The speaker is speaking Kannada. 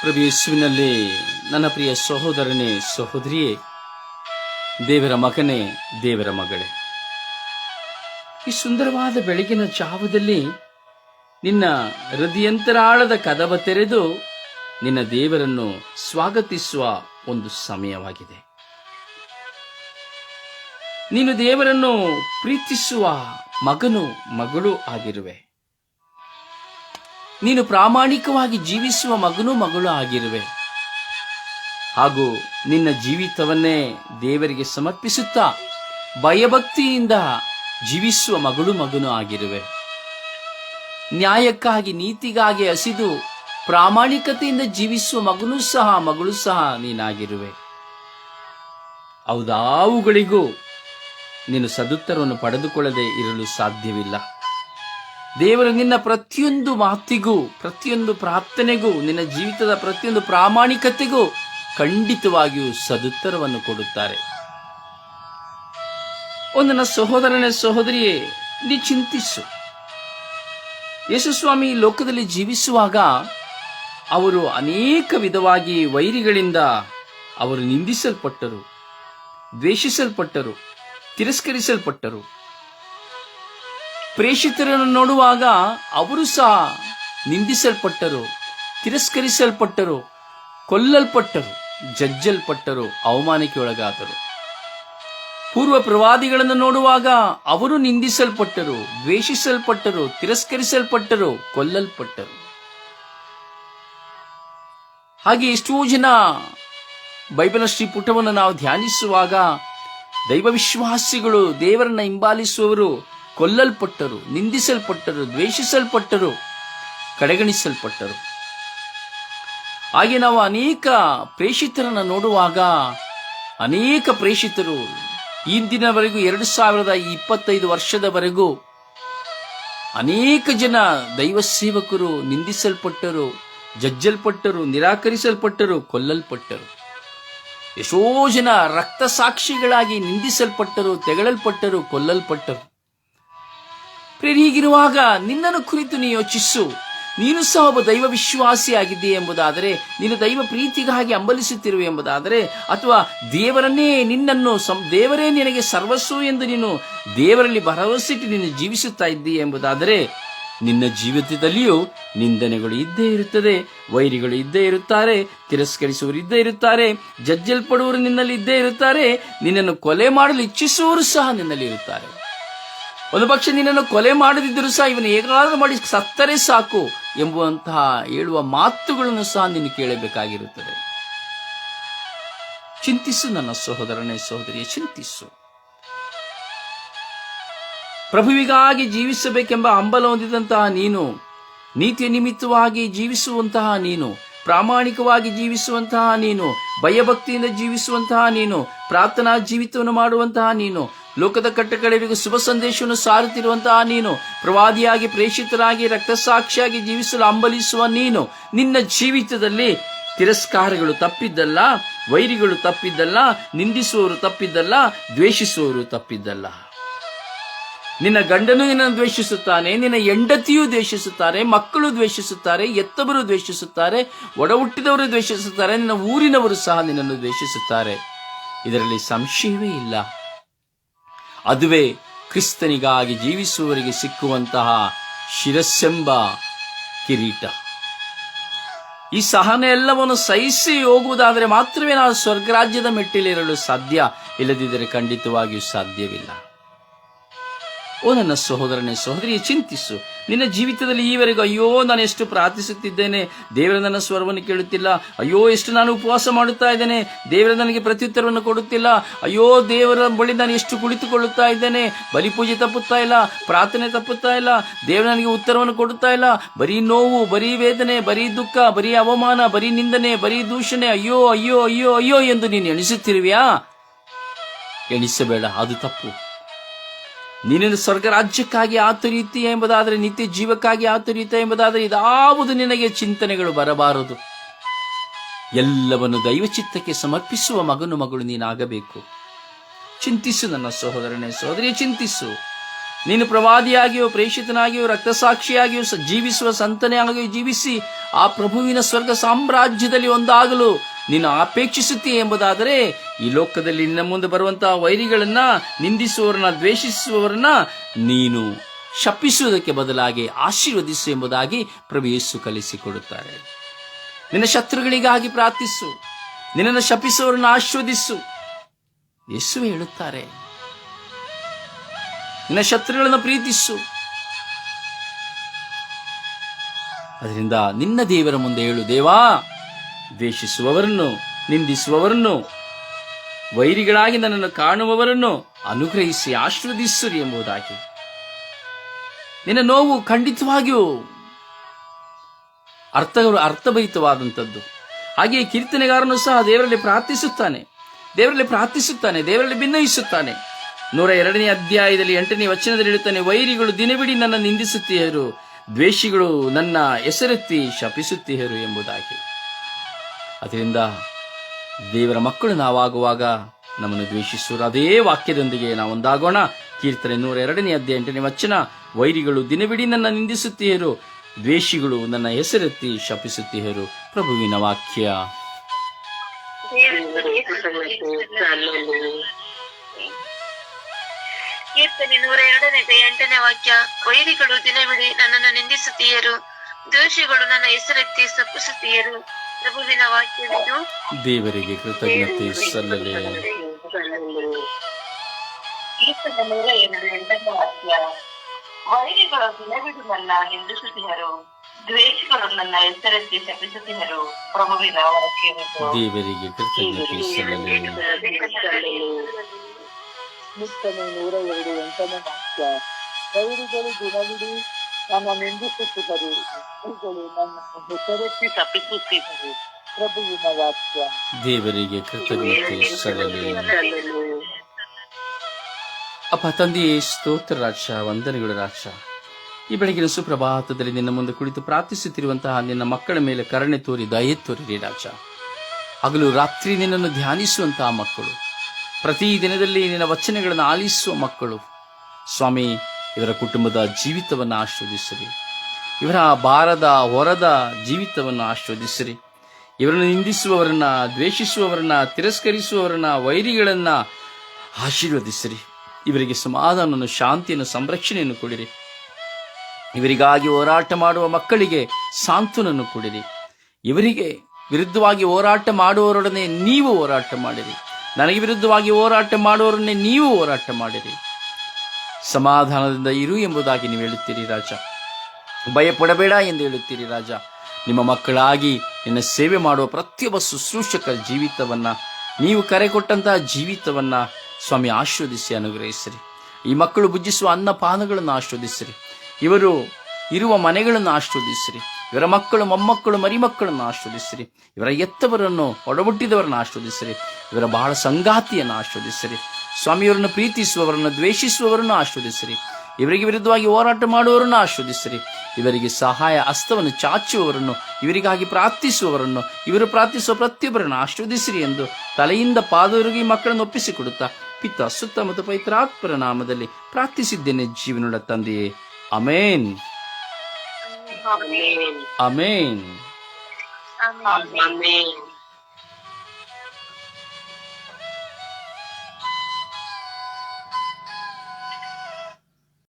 ಪ್ರಭು ಯೇಸುವಿನಲ್ಲಿ ನನ್ನ ಪ್ರಿಯ ಸಹೋದರನೇ, ಸಹೋದರಿಯೇ, ದೇವರ ಮಗನೇ, ದೇವರ ಮಗಳೇ. ಈ ಸುಂದರವಾದ ಬೆಳಗಿನ ಜಾವದಲ್ಲಿ ನಿನ್ನ ಹೃದಯಂತರಾಳದ ಕದವ ತೆರೆದು ನಿನ್ನ ದೇವರನ್ನು ಸ್ವಾಗತಿಸುವ ಒಂದು ಸಮಯವಾಗಿದೆ. ನೀನು ದೇವರನ್ನು ಪ್ರೀತಿಸುವ ಮಗನು, ಮಗಳು ಆಗಿರುವೆ. ನೀನು ಪ್ರಾಮಾಣಿಕವಾಗಿ ಜೀವಿಸುವ ಮಗನೂ ಮಗಳು ಆಗಿರುವೆ. ಹಾಗೂ ನಿನ್ನ ಜೀವಿತವನ್ನೇ ದೇವರಿಗೆ ಸಮರ್ಪಿಸುತ್ತಾ ಭಯಭಕ್ತಿಯಿಂದ ಜೀವಿಸುವ ಮಗಳು ಮಗನು ಆಗಿರುವೆ. ನ್ಯಾಯಕ್ಕಾಗಿ, ನೀತಿಗಾಗಿ ಹಸಿದು ಪ್ರಾಮಾಣಿಕತೆಯಿಂದ ಜೀವಿಸುವ ಮಗನೂ ಸಹ, ಮಗಳು ಸಹ ನೀನಾಗಿರುವೆ. ಹೌದಾವುಗಳಿಗೂ ನೀನು ಸದುತ್ತರವನ್ನು ಪಡೆದುಕೊಳ್ಳದೆ ಇರಲು ಸಾಧ್ಯವಿಲ್ಲ. ದೇವರು ನಿನ್ನ ಪ್ರತಿಯೊಂದು ಮಾತಿಗೂ, ಪ್ರತಿಯೊಂದು ಪ್ರಾರ್ಥನೆಗೂ, ನಿನ್ನ ಜೀವಿತದ ಪ್ರತಿಯೊಂದು ಪ್ರಾಮಾಣಿಕತೆಗೂ ಖಂಡಿತವಾಗಿಯೂ ಸದುತ್ತರವನ್ನು ಕೊಡುತ್ತಾರೆ. ಒಂದು ನನ್ನ ಸಹೋದರನೇ, ಸಹೋದರಿಯೇ, ನೀ ಚಿಂತಿಸು. ಯೇಸುಸ್ವಾಮಿ ಈ ಲೋಕದಲ್ಲಿ ಜೀವಿಸುವಾಗ ಅವರು ಅನೇಕ ವಿಧವಾಗಿ ವೈರಿಗಳಿಂದ ಅವರು ನಿಂದಿಸಲ್ಪಟ್ಟರು, ದ್ವೇಷಿಸಲ್ಪಟ್ಟರು, ತಿರಸ್ಕರಿಸಲ್ಪಟ್ಟರು. ಪ್ರೇಷಿತರನ್ನು ನೋಡುವಾಗ ಅವರು ಸಹ ನಿಂದಿಸಲ್ಪಟ್ಟರು, ತಿರಸ್ಕರಿಸಲ್ಪಟ್ಟರು, ಕೊಲ್ಲಲ್ಪಟ್ಟರು, ಜಜ್ಜಲ್ಪಟ್ಟರು ಅವಮಾನಕ್ಕೆ ಒಳಗಾದರು ಪೂರ್ವ ಪ್ರವಾದಿಗಳನ್ನು ನೋಡುವಾಗ ಅವರು ನಿಂದಿಸಲ್ಪಟ್ಟರು, ದ್ವೇಷಿಸಲ್ಪಟ್ಟರು, ತಿರಸ್ಕರಿಸಲ್ಪಟ್ಟರು, ಕೊಲ್ಲಲ್ಪಟ್ಟರು. ಹಾಗೆ ಎಷ್ಟೋ ಜನ ಬೈಬಲ ಶ್ರೀ ಪುಟವನ್ನು ನಾವು ಧ್ಯಾನಿಸುವಾಗ ದೈವ ವಿಶ್ವಾಸಿಗಳು ದೇವರನ್ನ ಹಿಂಬಾಲಿಸುವವರು ಕೊಲ್ಲಲ್ಪಟ್ಟರು, ನಿಂದಿಸಲ್ಪಟ್ಟರು, ದ್ವೇಷಿಸಲ್ಪಟ್ಟರು, ಕಡೆಗಣಿಸಲ್ಪಟ್ಟರು. ಹಾಗೆ ನಾವು ಅನೇಕ ಪ್ರೇಷಿತರನ್ನು ನೋಡುವಾಗ ಅನೇಕ ಪ್ರೇಷಿತರು ಇಂದಿನವರೆಗೂ ಎರಡು ಸಾವಿರದ ಇಪ್ಪತ್ತೈದು ವರ್ಷದವರೆಗೂ ಅನೇಕ ಜನ ದೈವ ಸೇವಕರು ನಿಂದಿಸಲ್ಪಟ್ಟರು, ಜಜ್ಜಲ್ಪಟ್ಟರು, ನಿರಾಕರಿಸಲ್ಪಟ್ಟರು, ಕೊಲ್ಲಲ್ಪಟ್ಟರು. ಎಷ್ಟೋ ಜನ ರಕ್ತ ಸಾಕ್ಷಿಗಳಾಗಿ ನಿಂದಿಸಲ್ಪಟ್ಟರು, ತೆಗಳಲ್ಪಟ್ಟರು, ಕೊಲ್ಲಲ್ಪಟ್ಟರು. ಪ್ರಿಯರೇ, ಹೀಗಿರುವಾಗ ನಿನ್ನನ್ನು ಕುರಿತು ನೀ ಯೋಚಿಸು. ನೀನು ಸಹ ಒಬ್ಬ ದೈವ ವಿಶ್ವಾಸಿಯಾಗಿದ್ದೀಯ ಎಂಬುದಾದರೆ ನೀನು ದೈವ ಪ್ರೀತಿಗಾಗಿ ಅಂಬಲಿಸುತ್ತಿರುವೆ ಎಂಬುದಾದರೆ ಅಥವಾ ದೇವರನ್ನೇ ನಿನ್ನನ್ನು ಸಂ- ದೇವರೇ ನಿನಗೆ ಸರ್ವಸ್ವ ಎಂದು ನೀನು ದೇವರಲ್ಲಿ ಭರವಸೆಟ್ಟು ನೀನು ಜೀವಿಸುತ್ತಾ ಇದ್ದೀಯ ಎಂಬುದಾದರೆ ನಿನ್ನ ಜೀವಿತದಲ್ಲಿಯೂ ನಿಂದನೆಗಳು ಇದ್ದೇ ಇರುತ್ತದೆ ವೈರಿಗಳು ಇದ್ದೇ ಇರುತ್ತಾರೆ ತಿರಸ್ಕರಿಸುವರು ಇದ್ದೇ ಇರುತ್ತಾರೆ ಜಜ್ಜಲ್ಪಡುವವರು ನಿನ್ನಲ್ಲಿ ಇದ್ದೇ ಇರುತ್ತಾರೆ ನಿನ್ನನ್ನು ಕೊಲೆ ಮಾಡಲು ಇಚ್ಛಿಸುವವರು ಸಹ ನಿನ್ನಲ್ಲಿ ಇರುತ್ತಾರೆ. ಒಂದು ಪಕ್ಷ ನಿನ್ನನ್ನು ಕೊಲೆ ಮಾಡದಿದ್ದರೂ ಸಹ ಇವನು ಹೇಗಾದರೂ ಮಾಡಿ ಸತ್ತರೆ ಸಾಕು ಎಂಬುವಂತಹ ಹೇಳುವ ಮಾತುಗಳನ್ನು ಸಹ ನೀನು ಕೇಳಬೇಕಾಗಿರುತ್ತದೆ. ಚಿಂತಿಸು ನನ್ನ ಸಹೋದರನೇ ಸಹೋದರಿಯ, ಚಿಂತಿಸು. ಪ್ರಭುವಿಗಾಗಿ ಜೀವಿಸಬೇಕೆಂಬ ಹಂಬಲ ಹೊಂದಿದಂತಹ ನೀನು, ನೀತಿಯ ನಿಮಿತ್ತವಾಗಿ ಜೀವಿಸುವಂತಹ ನೀನು, ಪ್ರಾಮಾಣಿಕವಾಗಿ ಜೀವಿಸುವಂತಹ ನೀನು, ಭಯಭಕ್ತಿಯಿಂದ ಜೀವಿಸುವಂತಹ ನೀನು, ಪ್ರಾರ್ಥನಾ ಜೀವಿತವನ್ನು ಮಾಡುವಂತಹ ನೀನು ಲೋಕದ ಕಟ್ಟಕಡೆಗೂ ಶುಭ ಸಂದೇಶವನ್ನು ಸಾರುತ್ತಿರುವಂತಹ ನೀನು, ಪ್ರವಾದಿಯಾಗಿ ಪ್ರೇಷಿತರಾಗಿ ರಕ್ತಸಾಕ್ಷಿಯಾಗಿ ಜೀವಿಸಲು ಹಂಬಲಿಸುವ ನೀನು, ನಿನ್ನ ಜೀವಿತದಲ್ಲಿ ತಿರಸ್ಕಾರಗಳು ತಪ್ಪಿದ್ದಲ್ಲ, ವೈರಿಗಳು ತಪ್ಪಿದ್ದಲ್ಲ, ನಿಂದಿಸುವವರು ತಪ್ಪಿದ್ದಲ್ಲ, ದ್ವೇಷಿಸುವವರು ತಪ್ಪಿದ್ದಲ್ಲ. ನಿನ್ನ ಗಂಡನು ನಿನ್ನನ್ನು ದ್ವೇಷಿಸುತ್ತಾನೆ, ನಿನ್ನ ಹೆಂಡತಿಯೂ ದ್ವೇಷಿಸುತ್ತಾರೆ, ಮಕ್ಕಳು ದ್ವೇಷಿಸುತ್ತಾರೆ, ಎತ್ತವರು ದ್ವೇಷಿಸುತ್ತಾರೆ ಒಡ ಹುಟ್ಟಿದವರು ದ್ವೇಷಿಸುತ್ತಾರೆ, ನಿನ್ನ ಊರಿನವರು ಸಹ ನಿನ್ನನ್ನು ದ್ವೇಷಿಸುತ್ತಾರೆ. ಇದರಲ್ಲಿ ಸಂಶಯವೇ ಇಲ್ಲ. ಅದುವೇ ಕ್ರಿಸ್ತನಿಗಾಗಿ ಜೀವಿಸುವವರಿಗೆ ಸಿಕ್ಕುವಂತಹ ಶಿರಸ್ಸೆಂಬ ಕಿರೀಟ. ಈ ಸಹನೆ ಎಲ್ಲವನ್ನು ಸಹಿಸಿ ಹೋಗುವುದಾದರೆ ಮಾತ್ರವೇ ನಾವು ಸ್ವರ್ಗರಾಜ್ಯದ ಮೆಟ್ಟಿಲೇರಲು ಸಾಧ್ಯ, ಇಲ್ಲದಿದ್ದರೆ ಖಂಡಿತವಾಗಿಯೂ ಸಾಧ್ಯವಿಲ್ಲ. ಓ ನನ್ನ ಸಹೋದರನೇ ಸಹೋದರಿ, ಚಿಂತಿಸು. ನಿನ್ನ ಜೀವಿತದಲ್ಲಿ ಈವರೆಗೂ ಅಯ್ಯೋ, ನಾನು ಎಷ್ಟು ಪ್ರಾರ್ಥಿಸುತ್ತಿದ್ದೇನೆ. ದೇವರ ನನ್ನ ಸ್ವರವನ್ನು ಕೇಳುತ್ತಿಲ್ಲ. ಅಯ್ಯೋ, ಎಷ್ಟು ನಾನು ಉಪವಾಸ ಮಾಡುತ್ತಾ ಇದ್ದೇನೆ. ದೇವರ ನನಗೆ ಪ್ರತ್ಯುತ್ತರವನ್ನು ಕೊಡುತ್ತಿಲ್ಲ. ಅಯ್ಯೋ, ದೇವರ ಬಳಿ ನಾನು ಎಷ್ಟು ಕುಳಿತುಕೊಳ್ಳುತ್ತಾ ಇದ್ದೇನೆ. ಬಲಿಪೂಜೆ ತಪ್ಪುತ್ತಾ ಇಲ್ಲ, ಪ್ರಾರ್ಥನೆ ತಪ್ಪುತ್ತಾ ಇಲ್ಲ. ದೇವರ ನನಗೆ ಉತ್ತರವನ್ನು ಕೊಡುತ್ತಾ ಇಲ್ಲ. ಬರೀ ನೋವು, ಬರೀ ವೇದನೆ, ಬರೀ ದುಃಖ, ಬರೀ ಅವಮಾನ, ಬರೀ ನಿಂದನೆ, ಬರೀ ದೂಷಣೆ. ಅಯ್ಯೋ ಅಯ್ಯೋ ಅಯ್ಯೋ ಅಯ್ಯೋ ಎಂದು ನೀನು ಎಣಿಸುತ್ತಿರುವೆಯಾ? ಎಣಿಸಬೇಡ, ಅದು ತಪ್ಪು. ನೀನು ಸ್ವರ್ಗ ರಾಜ್ಯಕ್ಕಾಗಿ ಆತುರೀತಿ ಎಂಬುದಾದರೆ ನಿತ್ಯ ಜೀವಕ್ಕಾಗಿ ಆತುರೀತ ಎಂಬುದಾದರೆ ಇದಾವುದು ನಿನಗೆ ಚಿಂತನೆಗಳು ಬರಬಾರದು. ಎಲ್ಲವನ್ನು ದೈವಚಿತ್ತಕ್ಕೆ ಸಮರ್ಪಿಸುವ ಮಗನು ಮಗಳು ನೀನಾಗಬೇಕು. ಚಿಂತಿಸು ನನ್ನ ಸಹೋದರನೇ ಸಹೋದರಿ ಚಿಂತಿಸು. ನೀನು ಪ್ರವಾದಿಯಾಗಿಯೋ, ಪ್ರೇಷಿತನಾಗಿಯೋ, ರಕ್ತಸಾಕ್ಷಿಯಾಗಿಯೋ ಜೀವಿಸುವ ಸಂತನೆಯಾಗಿಯೋ ಜೀವಿಸಿ, ಆ ಪ್ರಭುವಿನ ಸ್ವರ್ಗ ಸಾಮ್ರಾಜ್ಯದಲ್ಲಿ ಒಂದಾಗಲು ನೀನು ಅಪೇಕ್ಷಿಸುತ್ತೀಯ ಎಂಬುದಾದರೆ ಈ ಲೋಕದಲ್ಲಿ ನಿನ್ನ ಮುಂದೆ ಬರುವಂತಹ ವೈರಿಗಳನ್ನ ನಿಂದಿಸುವವರನ್ನ ದ್ವೇಷಿಸುವವರನ್ನ ನೀನು ಶಪಿಸುವುದಕ್ಕೆ ಬದಲಾಗಿ ಆಶೀರ್ವದಿಸು ಎಂಬುದಾಗಿ ಪ್ರಭು ಕಲಿಸಿಕೊಡುತ್ತಾರೆ. ನಿನ್ನ ಶತ್ರುಗಳಿಗಾಗಿ ಪ್ರಾರ್ಥಿಸು. ನಿನ್ನನ್ನು ಶಪಿಸುವವರನ್ನ ಆಶೀರ್ವದಿಸು. ಯೇಸು ಹೇಳುತ್ತಾರೆ, ನಿನ್ನ ಶತ್ರುಗಳನ್ನು ಪ್ರೀತಿಸು. ಅದರಿಂದ ನಿನ್ನ ದೇವರ ಮುಂದೆ ಹೇಳು, ದೇವಾ ದ್ವೇಷಿಸುವವರನ್ನು, ನಿಂದಿಸುವವರನ್ನು, ವೈರಿಗಳಾಗಿ ನನ್ನನ್ನು ಕಾಣುವವರನ್ನು ಅನುಗ್ರಹಿಸಿ ಆಶೀರ್ವದಿಸುರಿ ಎಂಬುದಾಗಿ. ನಿನ್ನ ನೋವು ಖಂಡಿತವಾಗಿಯೂ ಅರ್ಥ ಅರ್ಥಭರಿತವಾದಂಥದ್ದು. ಹಾಗೆಯೇ ಕೀರ್ತನೆಗಾರನು ಸಹ ದೇವರಲ್ಲಿ ಪ್ರಾರ್ಥಿಸುತ್ತಾನೆ. ದೇವರಲ್ಲಿ ಪ್ರಾರ್ಥಿಸುತ್ತಾನೆ, ದೇವರಲ್ಲಿ ಭಿನ್ನಯಿಸುತ್ತಾನೆ ನೂರ ಎರಡನೇ ಅಧ್ಯಾಯದಲ್ಲಿ ಎಂಟನೇ ವಚನದಲ್ಲಿ ಹೇಳುತ್ತಾನೆ, ವೈರಿಗಳು ದಿನವಿಡಿ ನನ್ನ ನಿಂದಿಸುತ್ತಿಯರು ದ್ವೇಷಿಗಳು ನನ್ನ ಹೆಸರೆತ್ತಿ ಶಪಿಸುತ್ತಿಯರು ಎಂಬುದಾಗಿ. ಅದರಿಂದ ದೇವರ ಮಕ್ಕಳು ನಾವಾಗುವಾಗ ನಮ್ಮನ್ನು ದ್ವೇಷಿಸುವ ಅದೇ ವಾಕ್ಯದೊಂದಿಗೆ ನಾವು ಒಂದಾಗೋಣ ಕೀರ್ತನೆ ನೂರ ಎರಡನೇ ಅಧ್ಯಾಯ ಎಂಟನೇ ವಚನ. ವೈರಿಗಳು ದಿನವಿಡಿ ನನ್ನ ನಿಂದಿಸುತ್ತೀಯರು ದ್ವೇಷಿಗಳು ನನ್ನ ಹೆಸರೆತ್ತಿ ಶಪಿಸುತ್ತೀಯರು ಪ್ರಭುವಿನ ವಾಕ್ಯ. ಕೀರ್ತನೆ ನೂರ ಎರಡನೇ ಎಂಟನೇ ವಾಕ್ಯ. ವೈರಿಗಳು ದಿನವಿಡಿ ನನ್ನನ್ನು ನಿಂದಿಸುತ್ತೀಯರು ದ್ವೇಷಿಗಳು ನನ್ನ ಹೆಸರೆತ್ತಿ ಸಪ್ಪಿಸುತ್ತೀಯರು ಪ್ರಭುವಿನ ವಾಕ್ಯವಿದು ದೇವರಿಗೆ ಕೃತಜ್ಞತೆ ಸಲ್ಲಲಿ. ವಾಕ್ಯ ವೈರಿಗಳು ದಿನವಿಡು ನನ್ನ ನಿಂದಿಸುತ್ತಿದ್ದರು ದ್ವೇಷಗಳು ನನ್ನ ಎತ್ತರಕ್ಕೆ ಶಪಿಸುತ್ತಿದ್ದರು ಪ್ರಭುವಿನ ವಾಕ್ಯವಿದು ದೇವರಿಗೆ ಕೃತಜ್ಞತೆ ಸಲ್ಲಲಿ. ನೂರ ಎರಡು ಎಂಟನೇ ವಾಕ್ಯ. ವೈರಿಗಳು ದಿನವಿಡೀ ನನ್ನ ನಿಂದಿಸುತ್ತಿದ್ದರು ಇವುಗಳು ನನ್ನ ಹೆಸರೆತ್ತಿ ತಪ್ಪಿಸುತ್ತಿದ್ದರು ಪ್ರಭುವಿನ ವಾಕ್ಯ. ದೇವರಿಗೆ ಅಪ್ಪ, ತಂದೆಯೇ, ಸ್ತೋತ್ರ ರಾಜ ವಂದನೆಗಳು ರಾಜ ಈ ಬೆಳಗಿನ ಸುಪ್ರಭಾತದಲ್ಲಿ ನಿನ್ನ ಮುಂದೆ ಕುಳಿತು ಪ್ರಾರ್ಥಿಸುತ್ತಿರುವಂತಹ ನಿನ್ನ ಮಕ್ಕಳ ಮೇಲೆ ಕರುಣೆ ತೋರಿ, ದಯೆ ತೋರಿರಿ ರಾಜ ಹಗಲು ರಾತ್ರಿ ನಿನ್ನನ್ನು ಧ್ಯಾನಿಸುವಂತಹ ಮಕ್ಕಳು. ಪ್ರತಿ ದಿನದಲ್ಲಿ ನಿನ್ನ ವಚನಗಳನ್ನು ಆಲಿಸುವ ಮಕ್ಕಳು. ಸ್ವಾಮಿ ಇವರ ಕುಟುಂಬದ ಜೀವಿತವನ್ನು ಆಶ್ವದಿಸಿರಿ ಇವರ ಬಾರದ ಹೊರದ ಜೀವಿತವನ್ನು ಆಶ್ವದಿಸಿರಿ ಇವರನ್ನು ನಿಂದಿಸುವವರನ್ನ, ದ್ವೇಷಿಸುವವರನ್ನ, ತಿರಸ್ಕರಿಸುವವರನ್ನ, ವೈರಿಗಳನ್ನ ಆಶೀರ್ವದಿಸಿರಿ. ಇವರಿಗೆ ಸಮಾಧಾನವನ್ನು, ಶಾಂತಿಯನ್ನು, ಸಂರಕ್ಷಣೆಯನ್ನು ಕೊಡಿರಿ. ಇವರಿಗಾಗಿ ಹೋರಾಟ ಮಾಡುವ ಮಕ್ಕಳಿಗೆ ಸಾಂತ್ವನನ್ನು ಕೊಡಿರಿ. ಇವರಿಗೆ ವಿರುದ್ಧವಾಗಿ ಹೋರಾಟ ಮಾಡುವವರೊಡನೆ ನೀವು ಹೋರಾಟ ಮಾಡಿರಿ. ನನಗೆ ವಿರುದ್ಧವಾಗಿ ಹೋರಾಟ ಮಾಡುವವರನ್ನೇ ನೀವು ಹೋರಾಟ ಮಾಡಿರಿ. ಸಮಾಧಾನದಿಂದ ಇರು ಎಂಬುದಾಗಿ ನೀವು ಹೇಳುತ್ತೀರಿ ರಾಜ. ಭಯಪಡಬೇಡ ಎಂದು ಹೇಳುತ್ತೀರಿ ರಾಜ. ನಿಮ್ಮ ಮಕ್ಕಳಾಗಿ ನಿನ್ನ ಸೇವೆ ಮಾಡುವ ಪ್ರತಿಯೊಬ್ಬ ಶುಶ್ರೂಷಕರ ಜೀವಿತವನ್ನ, ನೀವು ಕರೆ ಕೊಟ್ಟಂತಹ ಜೀವಿತವನ್ನ ಸ್ವಾಮಿ ಆಶೀರ್ವದಿಸಿ, ಅನುಗ್ರಹಿಸಿರಿ. ಈ ಮಕ್ಕಳು ಭುಜಿಸುವ ಅನ್ನಪಾನಗಳನ್ನು ಆಶೀರ್ವದಿಸಿರಿ. ಇವರು ಇರುವ ಮನೆಗಳನ್ನು ಆಶೀರ್ವದಿಸಿರಿ. ಇವರ ಮಕ್ಕಳು ಮೊಮ್ಮಕ್ಕಳು ಮರಿಮಕ್ಕಳನ್ನು ಆಶೀರ್ವದಿಸಿರಿ. ಇವರ ಎತ್ತವರನ್ನು ಒಡಬುಟ್ಟಿದವರನ್ನು ಆಶೀರ್ವದಿಸಿರಿ. ಇವರ ಬಹಳ ಸಂಗಾತಿಯನ್ನು ಆಶೀರ್ವದಿಸಿರಿ. ಸ್ವಾಮಿಯವರನ್ನು ಪ್ರೀತಿಸುವವರನ್ನು ದ್ವೇಷಿಸುವವರನ್ನು ಆಶ್ವದಿಸಿರಿ ಇವರಿಗೆ ವಿರುದ್ಧವಾಗಿ ಹೋರಾಟ ಮಾಡುವವರನ್ನು ಆಶ್ವದಿಸಿರಿ ಇವರಿಗೆ ಸಹಾಯ ಹಸ್ತವನ್ನು ಚಾಚುವವರನ್ನು ಇವರಿಗಾಗಿ ಪ್ರಾರ್ಥಿಸುವವರನ್ನು ಇವರು ಪ್ರಾರ್ಥಿಸುವ ಪ್ರತಿಯೊಬ್ಬರನ್ನು ಆಶ್ವದಿಸಿರಿ ಎಂದು ತಲೆಯಿಂದ ಪಾದವರಿಗೆ ಮಕ್ಕಳನ್ನು ಒಪ್ಪಿಸಿಕೊಡುತ್ತಾ ಪಿತ ಸುತ್ತ ಮತ್ತು ಪೈತ್ರಾತ್ಮರ ನಾಮದಲ್ಲಿ ಪ್ರಾರ್ಥಿಸಿದ್ದೇನೆ ಜೀವನದ ತಂದೆಯೇ. ಅಮೇನ್. ಅಮೇನ್.